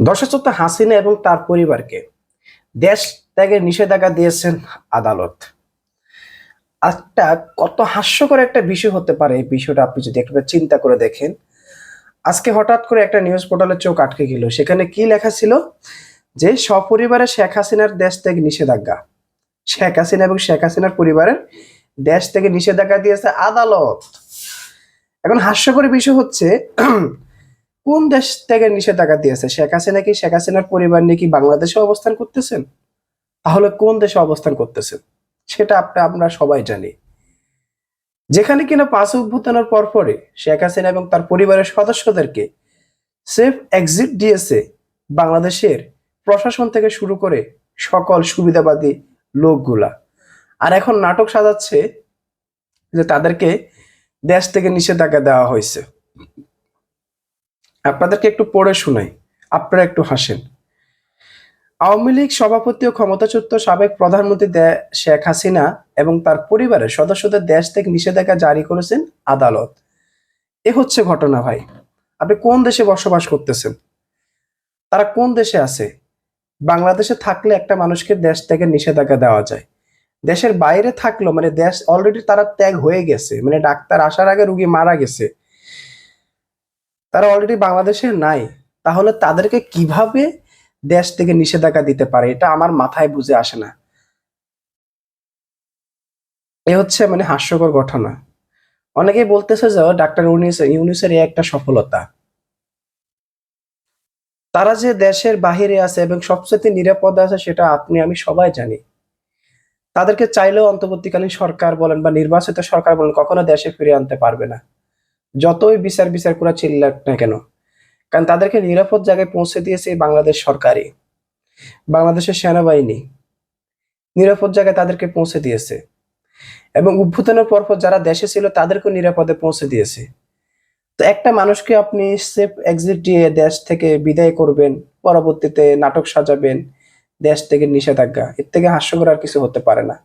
দর্শক হাসিনা এবং তার পরিবারকে দেশ ত্যাগের নিষেধাজ্ঞা দিয়েছেন আদালত। একটা কত হাস্যকর একটা বিষয় হতে পারে এই বিষয়টা আপনি যদি একটু চিন্তা করে দেখেন। আজকে হঠাৎ করে একটা নিউজ পোর্টালের চোখ আটকে গেল। সেখানে কি লেখা ছিল? যে সপরিবারে শেখ হাসিনার দেশ ত্যাগ নিষেধাজ্ঞা। শেখ হাসিনা এবং শেখ হাসিনার পরিবারের দেশ থেকে নিষেধাজ্ঞা দিয়েছে আদালত। এখন হাস্যকর বিষয় হচ্ছে কোন দেশ থেকে নিষেধাজ্ঞা দিয়েছে? শেখ হাসিনা কি শেখ হাসিনার পরিবার নিয়ে কি বাংলাদেশে অবস্থান করতেছেন? তাহলে কোন দেশে অবস্থান করতেছেন? সেটা আপনি, আমরা সবাই জানি। যেখানে কিনা পাঁচ অভ্যুত্থানের পরপরে শেখ হাসিনা এবং তার পরিবারের সদস্যদেরকে সেফ এক্সিট দিয়েছে বাংলাদেশের প্রশাসন থেকে শুরু করে সকল সুবিধাবাদী লোকগুলা। আর এখন নাটক সাজাচ্ছে যে তাদেরকে দেশ থেকে নিষেধাজ্ঞা দেওয়া হয়েছে। আপনাদেরকে একটু পড়ে শোনাই। আপনারা একটু হাসেন। আওয়ামী লীগ সভাপতি ও ক্ষমতাচ্যুত সাবেক প্রধানমন্ত্রী শেখ হাসিনা এবং তার পরিবারের সদস্যদের দেশ থেকে নিষেধাজ্ঞা জারি করেছেন আদালত। এ হচ্ছে ঘটনা ভাই। আপনি কোন দেশে বসবাস করতেছেন? তারা কোন দেশে আছে? বাংলাদেশে থাকলে একটা মানুষকে দেশ থেকে নিষেধাজ্ঞা দেওয়া যায়। দেশের বাইরে থাকলেও মানে দেশ অলরেডি তারা ত্যাগ হয়ে গেছে। মানে ডাক্তার আসার আগে রুগী মারা গেছে। তারা অলরেডি বাংলাদেশে নাই, তাহলে তাদেরকে কীভাবে দেশ থেকে নিষেধাজ্ঞা দিতে পারে? এটা আমার মাথায় বুঝে আসে না। এ হচ্ছে মানে হাস্যকর ঘটনা। অনেকেই বলতেছে যে ডাক্তার ইউনিস, ইউনিসের একটা সফলতা। তারা যে দেশের বাহিরে আছে এবং সবচেয়ে নিরাপদে আছে সেটা আপনি, আমি সবাই জানি। তাদেরকে চাইলেও অন্তর্বর্তীকালীন সরকার বলেন বা নির্বাচিত সরকার বলেন, কখনো দেশে ফিরে আনতে পারবে না। যতই বিচার বিচার করা চিল্লাক না কেন, কারণ তাদেরকে নিরাপদ জায়গায় পৌঁছে দিয়েছে বাংলাদেশ সরকারই। বাংলাদেশের সেনাবাহিনী নিরাপদ জায়গায় তাদেরকে পৌঁছে দিয়েছে। এবং উত্থানের পরপর যারা দেশে ছিল তাদেরকেও নিরাপদে পৌঁছে দিয়েছে। তো একটা মানুষকে আপনি সেফ এক্সিট দিয়ে দেশ থেকে বিদায় করবেন, পরবর্তীতে নাটক সাজাবেন, দেশ থেকে নিষেধাজ্ঞা, এর থেকে হাস্যকর আর কিছু হতে পারে না।